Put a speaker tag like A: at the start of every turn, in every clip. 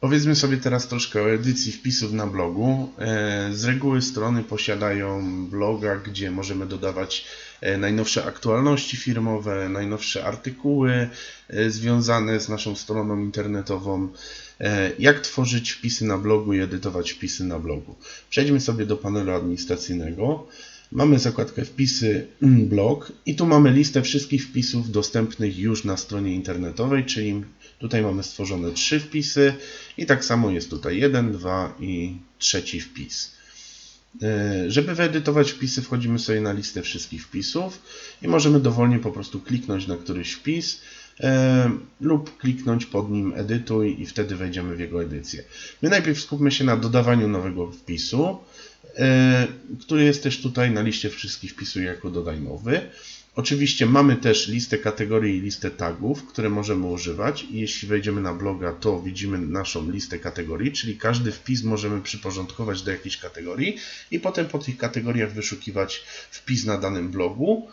A: Powiedzmy sobie teraz troszkę o edycji wpisów na blogu. E, Z reguły strony posiadają bloga, gdzie możemy dodawać e, najnowsze aktualności firmowe, najnowsze artykuły e, związane z naszą stroną internetową. Jak tworzyć wpisy na blogu i edytować wpisy na blogu. Przejdźmy sobie do panelu administracyjnego. Mamy zakładkę wpisy mm, blog i tu mamy listę wszystkich wpisów dostępnych już na stronie internetowej, czyli tutaj mamy stworzone trzy wpisy i tak samo jest tutaj jeden, dwa i trzeci wpis. E, Żeby wyedytować wpisy, wchodzimy sobie na listę wszystkich wpisów i możemy dowolnie po prostu kliknąć na któryś wpis e, lub kliknąć pod nim edytuj i wtedy wejdziemy w jego edycję. My najpierw skupmy się na dodawaniu nowego wpisu, e, który jest też tutaj na liście wszystkich wpisów jako dodaj nowy. Oczywiście mamy też listę kategorii i listę tagów, które możemy używać jeśli wejdziemy na bloga, to widzimy naszą listę kategorii, czyli każdy wpis możemy przyporządkować do jakiejś kategorii i potem po tych kategoriach wyszukiwać wpis na danym blogu.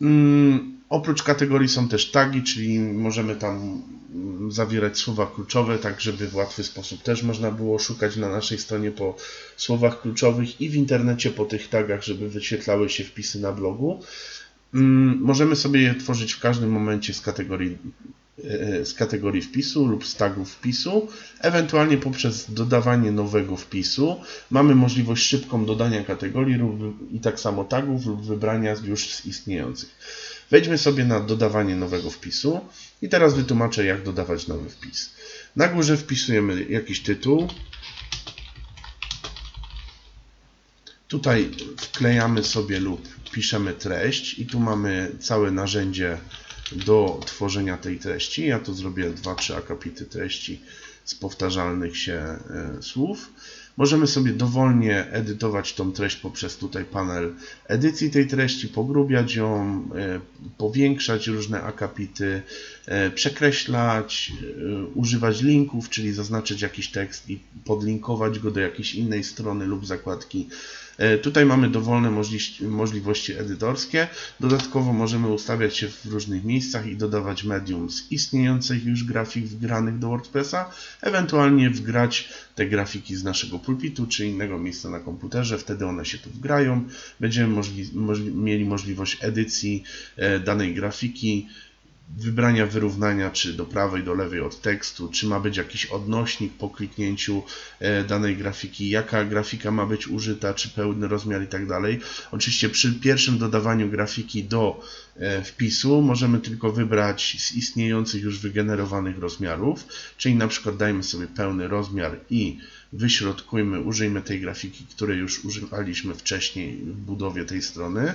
A: Mm, oprócz kategorii są też tagi, czyli możemy tam mm, zawierać słowa kluczowe, tak żeby w łatwy sposób też można było szukać na naszej stronie po słowach kluczowych i w internecie po tych tagach, żeby wyświetlały się wpisy na blogu. Mm, Możemy sobie je tworzyć w każdym momencie z kategorii, e, z kategorii wpisu lub z tagów wpisu, ewentualnie poprzez dodawanie nowego wpisu. Mamy możliwość szybką dodania kategorii lub, i tak samo tagów lub wybrania już z istniejących. Wejdźmy sobie na dodawanie nowego wpisu i teraz wytłumaczę jak dodawać nowy wpis. Na górze wpisujemy jakiś tytuł. Tutaj wklejamy sobie lub piszemy treść i tu mamy całe narzędzie do tworzenia tej treści. Ja tu zrobię 2-3 akapity treści z powtarzalnych się e, słów. Możemy sobie dowolnie edytować tą treść poprzez tutaj panel edycji tej treści, pogrubiać ją, e, powiększać różne akapity, e, przekreślać, używać linków, czyli zaznaczyć jakiś tekst i podlinkować go do jakiejś innej strony lub zakładki. E, Tutaj mamy dowolne możli- możliwości edytorskie. Dodatkowo możemy ustawiać się w różnych miejscach i dodawać medium z istniejących już grafik wgranych do WordPressa, ewentualnie wgrać te grafiki z naszego pulpitu czy innego miejsca na komputerze. Wtedy one się tu wgrają. Będziemy możli- możli- mieli możliwość edycji e, danej grafiki wybrania wyrównania, czy do prawej, do lewej od tekstu, czy ma być jakiś odnośnik po kliknięciu e, danej grafiki, jaka grafika ma być użyta, czy pełny rozmiar i tak dalej. Oczywiście przy pierwszym dodawaniu grafiki do e, wpisu możemy tylko wybrać z istniejących już wygenerowanych rozmiarów, czyli na przykład dajmy sobie pełny rozmiar i wyśrodkujmy, użyjmy tej grafiki, której już używaliśmy wcześniej w budowie tej strony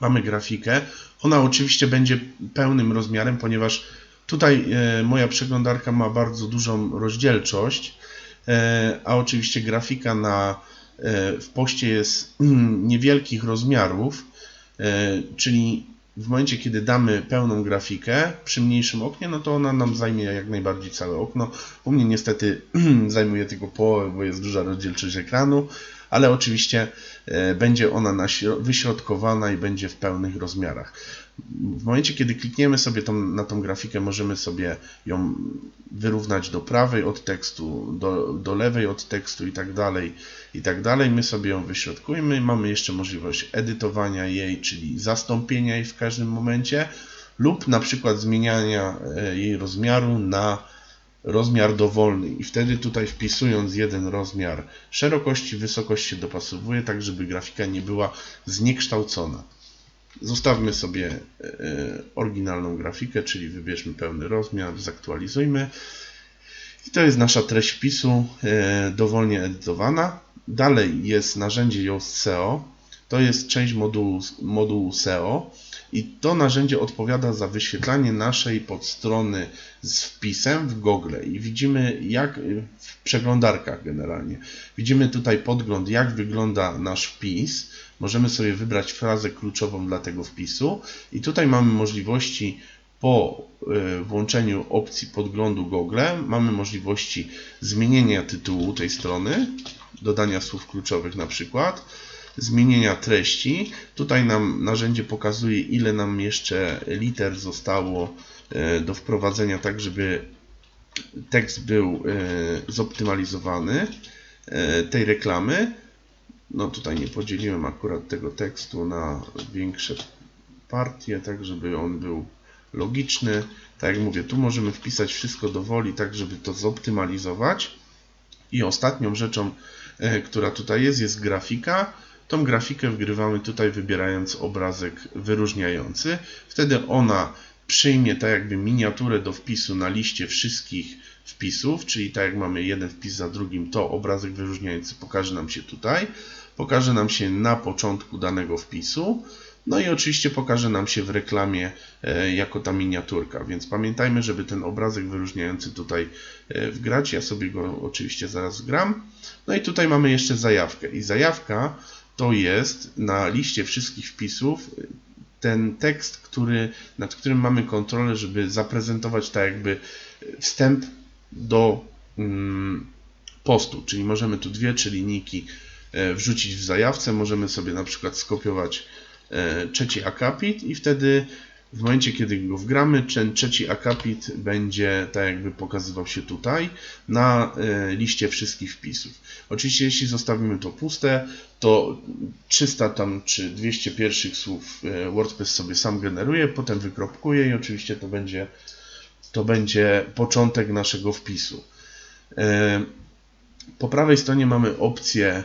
A: mamy grafikę. Ona oczywiście będzie pełnym rozmiarem, ponieważ tutaj e, moja przeglądarka ma bardzo dużą rozdzielczość, e, a oczywiście grafika na, e, w poście jest mm, niewielkich rozmiarów, czyli w momencie, kiedy damy pełną grafikę przy mniejszym oknie, no to ona nam zajmie jak najbardziej całe okno. U mnie niestety zajmuje tylko połowę, bo jest duża rozdzielczość ekranu, ale oczywiście e, będzie ona na śro- wyśrodkowana i będzie w pełnych rozmiarach. W momencie, kiedy klikniemy sobie tą, na tą grafikę, możemy sobie ją wyrównać do prawej od tekstu, do, do lewej od tekstu i tak dalej, i tak dalej. My sobie ją wyśrodkujemy. Mamy jeszcze możliwość edytowania jej, czyli zastąpienia jej w każdym momencie lub na przykład zmieniania e, jej rozmiaru na rozmiar dowolny i wtedy tutaj wpisując jeden rozmiar szerokości, wysokość się dopasowuje, tak żeby grafika nie była zniekształcona. Zostawmy sobie e, oryginalną grafikę, czyli wybierzmy pełny rozmiar, zaktualizujmy. I to jest nasza treść wpisu, e, dowolnie edytowana. Dalej jest narzędzie SEO. To jest część modułu, modułu SEO. I to narzędzie odpowiada za wyświetlanie naszej podstrony z wpisem w Google. I widzimy, jak w przeglądarkach generalnie. Widzimy tutaj podgląd, jak wygląda nasz wpis. Możemy sobie wybrać frazę kluczową dla tego wpisu. I tutaj mamy możliwości po e, włączeniu opcji podglądu Google mamy możliwości zmienienia tytułu tej strony, dodania słów kluczowych na przykład, zmienienia treści. Tutaj nam narzędzie pokazuje, ile nam jeszcze liter zostało e, do wprowadzenia, tak żeby tekst był e, zoptymalizowany e, tej reklamy. No tutaj nie podzieliłem akurat tego tekstu na większe partie, tak żeby on był logiczny. Tak jak mówię, tu możemy wpisać wszystko do woli, tak żeby to zoptymalizować. I ostatnią rzeczą, która tutaj jest, jest grafika. Tą grafikę wgrywamy tutaj wybierając obrazek wyróżniający. Wtedy ona przyjmie tak jakby miniaturę do wpisu na liście wszystkich wpisów, czyli tak jak mamy jeden wpis za drugim, to obrazek wyróżniający pokaże nam się tutaj, pokaże nam się na początku danego wpisu, no i oczywiście pokaże nam się w reklamie e, jako ta miniaturka, więc pamiętajmy, żeby ten obrazek wyróżniający tutaj e, wgrać. Ja sobie go oczywiście zaraz gram. No i tutaj mamy jeszcze zajawkę i zajawka to jest na liście wszystkich wpisów ten tekst, który, nad którym mamy kontrolę, żeby zaprezentować tak jakby wstęp do mm, postu, czyli możemy tu dwie, trzy linijki e, wrzucić w zajawce, możemy sobie na przykład skopiować e, trzeci akapit i wtedy w momencie, kiedy go wgramy, ten trzeci akapit będzie tak jakby pokazywał się tutaj na e, liście wszystkich wpisów. Oczywiście, jeśli zostawimy to puste, to 300 tam czy 200 pierwszych słów e, WordPress sobie sam generuje, potem wykropkuje i oczywiście to będzie, to będzie początek naszego wpisu. E, po prawej stronie mamy opcję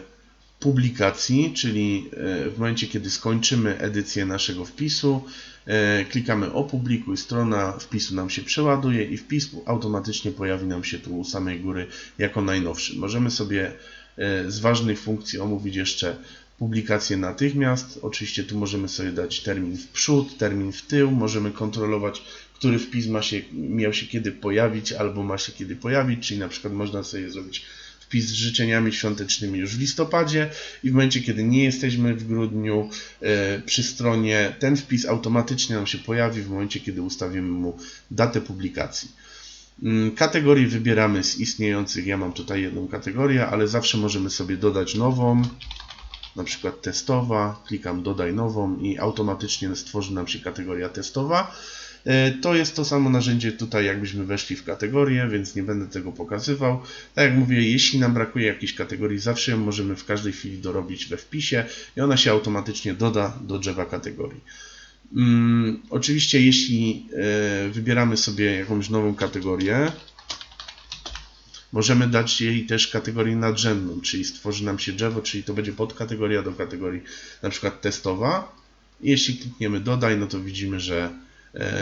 A: publikacji, czyli w momencie, kiedy skończymy edycję naszego wpisu, E, klikamy opublikuj, strona wpisu nam się przeładuje i wpis automatycznie pojawi nam się tu u samej góry jako najnowszy. Możemy sobie e, z ważnych funkcji omówić jeszcze publikację natychmiast. Oczywiście tu możemy sobie dać termin w przód, termin w tył, możemy kontrolować, który wpis ma się, miał się kiedy pojawić albo ma się kiedy pojawić, czyli na przykład można sobie zrobić wpis z życzeniami świątecznymi już w listopadzie i w momencie, kiedy nie jesteśmy w grudniu e, przy stronie, ten wpis automatycznie nam się pojawi w momencie, kiedy ustawimy mu datę publikacji. Mm, kategorii wybieramy z istniejących. Ja mam tutaj jedną kategorię, ale zawsze możemy sobie dodać nową, na przykład testowa. Klikam dodaj nową i automatycznie stworzy nam się kategoria testowa. E, to jest to samo narzędzie tutaj, jakbyśmy weszli w kategorię, więc nie będę tego pokazywał. Tak jak mówię, jeśli nam brakuje jakiejś kategorii, zawsze ją możemy w każdej chwili dorobić we wpisie i ona się automatycznie doda do drzewa kategorii. Hmm, oczywiście, jeśli e, wybieramy sobie jakąś nową kategorię, możemy dać jej też kategorię nadrzędną, czyli stworzy nam się drzewo, czyli to będzie podkategoria do kategorii na przykład testowa. Jeśli klikniemy dodaj, no to widzimy, że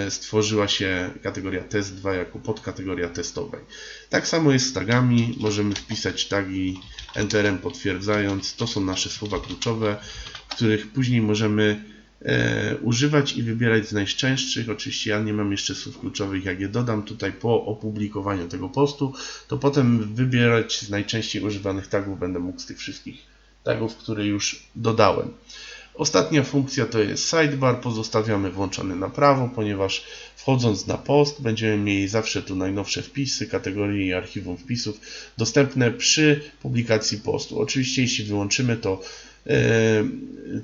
A: stworzyła się kategoria test 2 jako podkategoria testowej. Tak samo jest z tagami, możemy wpisać tagi enterem potwierdzając, to są nasze słowa kluczowe, których później możemy e, używać i wybierać z najczęstszych. Oczywiście ja nie mam jeszcze słów kluczowych, jak je dodam tutaj po opublikowaniu tego postu, to potem wybierać z najczęściej używanych tagów będę mógł z tych wszystkich tagów, które już dodałem. Ostatnia funkcja to jest sidebar, pozostawiamy włączony na prawo, ponieważ wchodząc na post będziemy mieli zawsze tu najnowsze wpisy, kategorie i archiwum wpisów dostępne przy publikacji postu. Oczywiście jeśli wyłączymy to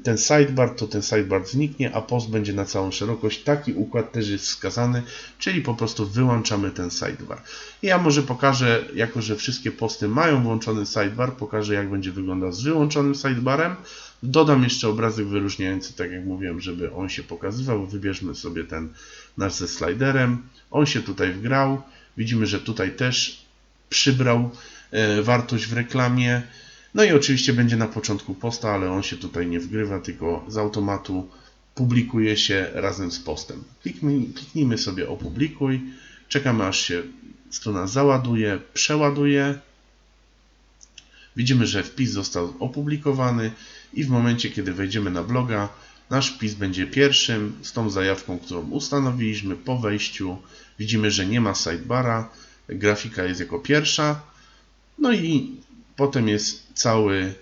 A: ten sidebar, to ten sidebar zniknie, a post będzie na całą szerokość. Taki układ też jest wskazany, czyli po prostu wyłączamy ten sidebar. Ja może pokażę, jako że wszystkie posty mają włączony sidebar, pokażę jak będzie wyglądał z wyłączonym sidebarem. Dodam jeszcze obrazek wyróżniający, tak jak mówiłem, żeby on się pokazywał. Wybierzmy sobie ten nasz ze sliderem. On się tutaj wgrał. Widzimy, że tutaj też przybrał e, wartość w reklamie. No i oczywiście będzie na początku posta, ale on się tutaj nie wgrywa, tylko z automatu publikuje się razem z postem. Kliknij, kliknijmy sobie opublikuj. Czekamy aż się strona załaduje, przeładuje. Widzimy, że wpis został opublikowany i w momencie, kiedy wejdziemy na bloga, nasz wpis będzie pierwszym z tą zajawką, którą ustanowiliśmy po wejściu. Widzimy, że nie ma sidebara, grafika jest jako pierwsza, no i potem jest cały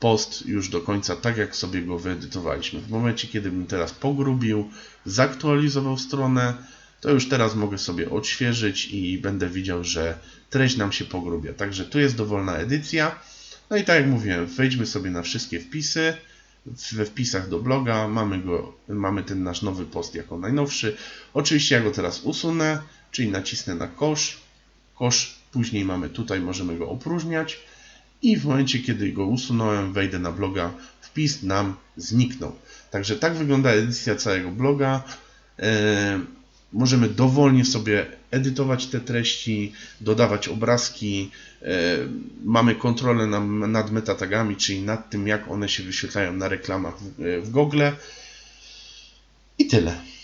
A: post już do końca, tak jak sobie go wyedytowaliśmy. W momencie, kiedy bym teraz pogrubił, zaktualizował stronę, to już teraz mogę sobie odświeżyć i będę widział, że treść nam się pogrubia. Także tu jest dowolna edycja. No i tak jak mówiłem, wejdźmy sobie na wszystkie wpisy. We wpisach do bloga mamy, go, mamy ten nasz nowy post jako najnowszy. Oczywiście ja go teraz usunę, czyli nacisnę na kosz kosz. Później mamy tutaj, możemy go opróżniać. I w momencie, kiedy go usunąłem, wejdę na bloga, wpis nam zniknął. Także tak wygląda edycja całego bloga. E, możemy dowolnie sobie edytować te treści, dodawać obrazki. E, mamy kontrolę na, nad metatagami, czyli nad tym, jak one się wyświetlają na reklamach w Google. I tyle.